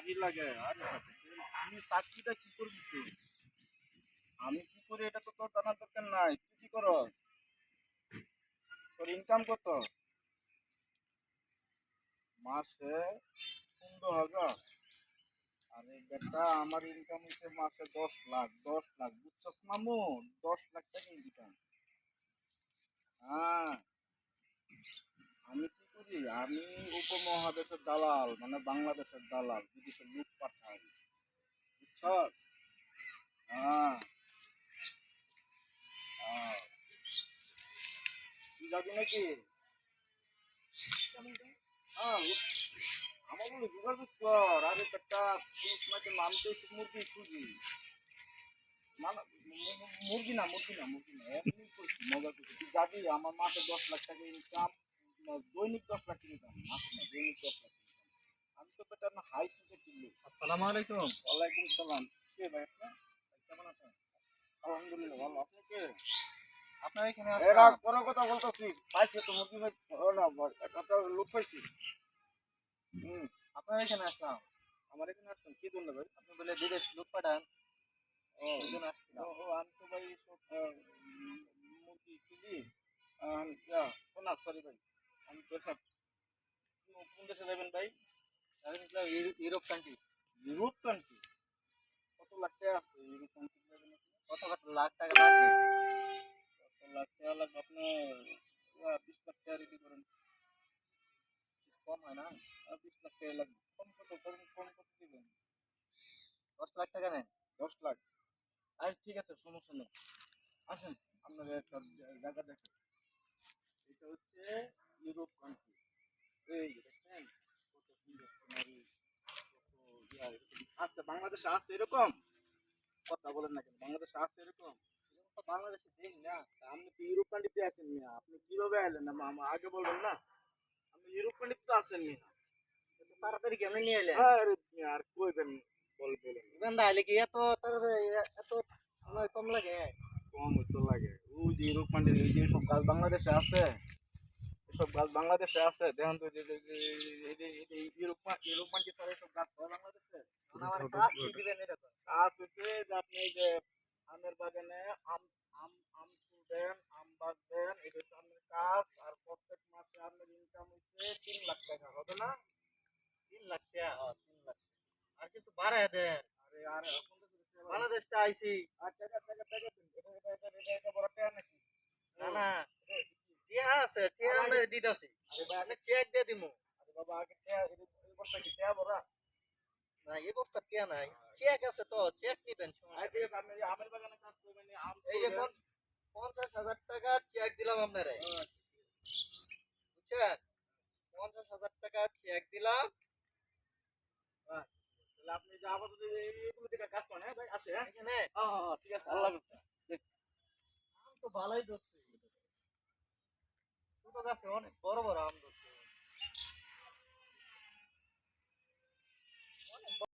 কাজই লাগে, আরে তুই চাকরিটা কি করবি তুই? আমি কি করি এটা তো তোর জানার দরকার নাই, তুই কি কর তোর ইনকাম কত? মাসে পনেরো হাজার। আরে বেটা, আমার ইনকাম হচ্ছে মাসে দশ লাখ দশ লাখ। বুঝছস মামু, দশ লাখ টাকা ইনকাম হ্যাঁ। আমি কি করি? আমি উপমহাদেশের দালাল মানে বাংলাদেশের দালাল বিদেশে লোক পাঠাই বুঝছস হ্যাঁ। হ্যাঁ। যাবি নাকি? হ্যাঁ আমার বলে যোগাযোগ কর। আরে একটা পুলিশ মাকে নামতে একটু মুরগি খুঁজি। মুরগি না মুরগি না মুরগি না। মজা করছি। তুই যাবি, আমার মাসে দশ লাখ টাকা ইনকাম দৈনিক দশ লাখ ইনকাম মাস না দৈনিক দশ লাখ আমি তো বেটা না হাই সোসাইটির লোক আসসালামু আলাইকুম। ওয়ালাইকুম সালাম। কে ভাই কেমন আছেন? আলহামদুলিল্লাহ ভালো। আপনি কে? আপনার এখানে এরা আসলাম কোনো কথা বলতেছি। পাইছে তো মুরগি ভাই না একটা লোক পাইছি হুম। আপনার এখানে আসলাম। আমার এখানে আসছেন? কি জন্য ভাই? আপনি বলে বিদেশ লোক পাঠান। ও আমি তো ভাই মুরগি ইয়া, ও সরি ভাই। আমি তো সব কোন- দেশে যাবেন ভাই ইউরোপ কান্ট্রি ইউরোপ কান্ট্রি কত লাখ টাকা আছে ইউরোপ কত কত লাখ টাকা লাখ টাকা লাগবে আপনি বিশ লাখ টাকা রেডি করেন। কম হয় না? বিশ লাখ লাগবে। কম কত কম কম কত দিবেন? দশ লাখ টাকা নেন, দশ লাখ। আরে, ঠিক আছে, সমস্যা নেই। আসেন, আপনাদের একটা জায়গা দেখেন এটা হচ্ছে ইউরোপ কান্ট্রি এই যে দেখছেন কত সুন্দর ইয়া আচ্ছা বাংলাদেশে আছে এরকম কথা বলেন না কেন? বাংলাদেশে আছে এরকম বাংলাদেশে দেই না আপনি তো ইউরোপ কান্ট্রিতে আছেন মিয়া। আপনি কীভাবে আইলেন? না আমা- আগে বলবেন না। আপনি ইউরোপ কান্ট্রিতে তো মিয়া। এত তাড়াতাড়ি কেমনে নিয়ে এলেন আরে আর কইবেন বলবেন বেন্দা হলে কি এত তাড়াতাড়ি এত সময় কম লাগে? কম তো লাগে। ওই যে ইউরোপ কান্ট্রি যে সব গাছ বাংলাদেশে আছে। এসব গাছ বাংলাদেশে আছে দেখেন তো যে- যে- এই যে- এসব গাছ বাংলাদেশে আমার কাজ কি দিবেন এটা গাছ হচ্ছে যে আপনি যে আমের বাগানে আম আম আম তুলবেন আম বাঁচবেন এটা হচ্ছে কাজ আর প্রত্যেক মাসে ইনকাম হচ্ছে তিন লাখ টাকা হবে না তিন লাখ টাকা তিন লাখ আর কিছু বাড়ায় দেন আরে আর এখন বাংলাদেশটা আইছি আর টাকা টাকা টাকা এটা এটা এটা এটা এটা বড় টাকা নাকি না না আছে টিয়া আমরা দিতেছি আরে ভাই আমি চেক দিয়ে দিমু। আরে বাবা আগে টাকা এই এই বস্তা কি টাকা বড় না এই বস্তা টিয়া নাই। চেক আছে তো চেক নিবেন সমস্যা আরে ঠিক আছে আপনি এই আমের বাগানে কাজ করবেন এই আম এই যে তুলবেন। পঞ্চ- পঞ্চাশ হাজার টাকা চেক দিলাম আপনারে। বুঝছেন? পঞ্চাশ হাজার টাকা চেক দিলাম। তাহলে আপনি যে আপাতত এই- এইগুলো দিকে কাজ করেন হ্যাঁ? ভাই আসে হ্যাঁ? এখানে? হ্যাঁ হ্যাঁ, হ্যাঁ ঠিক আছে আল্লাহ হাফেজ। আম তো ভালোই ধরছে। ছোট গাছে অনেক বড় বড় আম ধরছে।